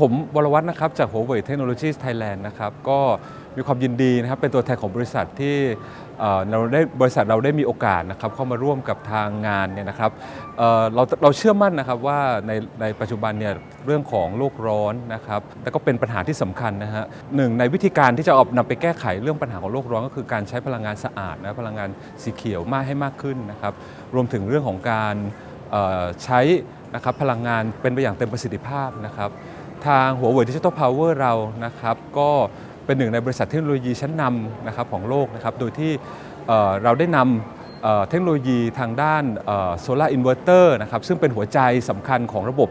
ผมวรวัฒน์นะครับ จาก Huawei Technologies Thailand นะครับ ก็มีความยินดีนะครับ เป็นตัวแทนของบริษัทที่เราได้บริษัทเราได้มีโอกาสนะครับเข้ามาร่วมกับทางงานเนี่ยนะครับเเราเราเชื่อมั่นนะครับว่าในในปัจจุบันเนี่ยเรื่องของโลกร้อนนะครับแล้วก็เป็นปัญหาที่สำคัญนะฮะหนึ่งในวิธีการที่จะเอานำไปแก้ไขเรื่องปัญหาของโลกร้อนก็คือการใช้พลังงานสะอาดนะพลังงานสีเขียวมากให้มากขึ้นนะครับรวมถึงเรื่องของการใช้นะครับพลังงานเป็นไปอย่างเต็มประสิทธิภาพนะครับ ทาง Huawei Digital Power เรานะครับก็เป็นหนึ่งในบริษัทเทคโนโลยีชั้นนำนะครับของโลกนะครับโดยที่เราได้นำเทคโนโลยีทางด้านโซลาร์อินเวอร์เตอร์นะครับซึ่งเป็นหัวใจสำคัญของระบบ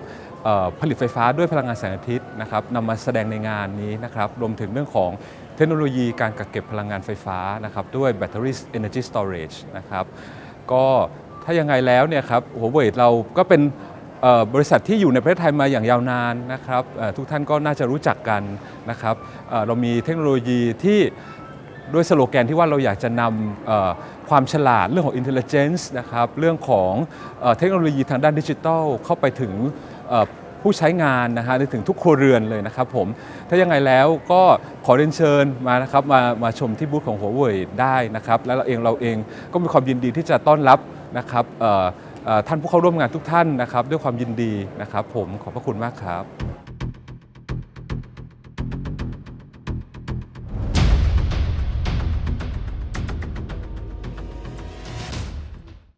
ผลิตไฟฟ้าด้วยพลังงานแสงอาทิตย์นะครับนำมาแสดงในงานนี้นะครับรวมถึงเรื่องของเทคโนโลยีการกักเก็บพลังงานไฟฟ้านะครับด้วย Battery Energy Storage นะครับก็ถ้ายังไงแล้วเนี่ยครับ Huawei เราก็เป็น บริษัทที่อยู่ในประเทศไทยมาอย่างยาวนานนะครับทุกท่านก็น่าจะรู้จักกันนะครับเรามีเทคโนโลยีที่ด้วยสโลแกนที่ว่าเราอยากจะนำความฉลาดเรื่องของ intelligence นะครับเรื่องของเทคโนโลยีทางด้านดิจิทัลเข้าไปถึงผู้ใช้งานนะฮะถึงทุกครัวเรือนเลยนะครับผม ถ้ายังไงแล้วก็ขอเรียนเชิญมานะครับมามาชมที่บูธของ Huawei ได้นะครับ แล้วเราเองเราเองก็มีความยินดีที่จะต้อนรับนะครับ ท่านผู้เข้าร่วมงานทุกท่านนะครับ ด้วยความยินดีนะครับ ผมขอบพระคุณมากครับ